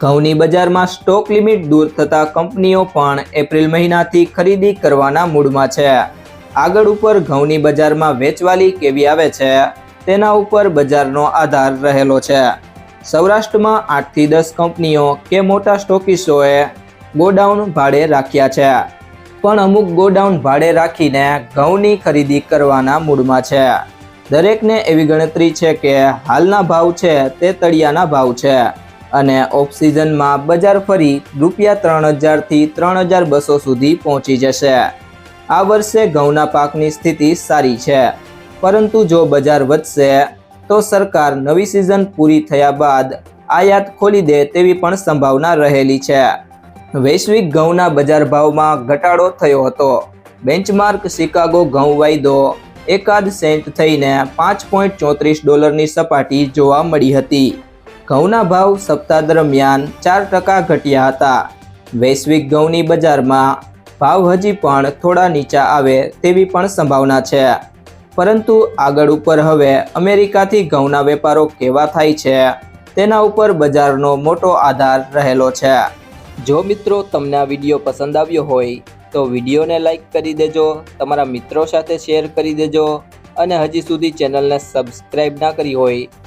ઘઉંની બજારમાં stock limit દૂર થતા કંપનીઓ પણ એપ્રિલ મહિનાથી ખરીદી કરવાના મૂડમાં છે. આગળ ઉપર ઘઉંની બજારમાં વેચવાલી કેવી આવે છે? તેના ઉપર બજારનો આધાર રહેલો છે. સૌરાષ્ટ્રમાં આઠથી દસ કંપનીઓ કે મોટા સ્ટોકિસ્ટોએ ગોડાઉન ભાડે રાખ્યા છે. પણ અમુક ગોડાઉન ભાડે રાખીને ઘઉંની ખરીદી કરવાના મૂડમાં છે. દરેકને એવી ગણતરી છે કે હાલના ભાવ છે તે તળિયાના ભાવ છે. અને ઓફ બજાર ફરી રૂપિયા ત્રણ હજારથી ત્રણ હજાર બસો સુધી પહોંચી જશે. આ વર્ષે ઘઉંના પાકની સ્થિતિ સારી છે. પરંતુ જો બજાર વધશે, તો સરકાર નવી સિઝન પૂરી થયા બાદ આયાત ખોલી દે તેવી પણ સંભાવના રહેલી છે. વૈશ્વિક ઘઉંના બજાર ભાવમાં ઘટાડો થયો હતો. બેન્ચમાર્ક શિકાગો ઘઉં વાયદો એકાદ સેન્ટ થઈને પાંચ પોઈન્ટ ચોત્રીસ ડોલરની સપાટી જોવા મળી હતી. ઘઉંના ભાવ સપ્તાહ દરમિયાન ચાર ટકા ઘટ્યા હતા. વૈશ્વિક ઘઉંની બજારમાં ભાવ હજી પણ થોડા નીચા આવે તેવી પણ સંભાવના છે. પરંતુ આગળ ઉપર હવે અમેરિકાથી ઘઉંના વેપારો કેવા થાય છે, તેના ઉપર બજારનો મોટો આધાર રહેલો છે. જો મિત્રો તમને આ વીડિયો પસંદ આવ્યો હોય, તો વિડીયોને લાઇક કરી દેજો, તમારા મિત્રો સાથે શેર કરી દેજો અને હજી સુધી ચેનલને સબસ્ક્રાઈબ ના કરી હોય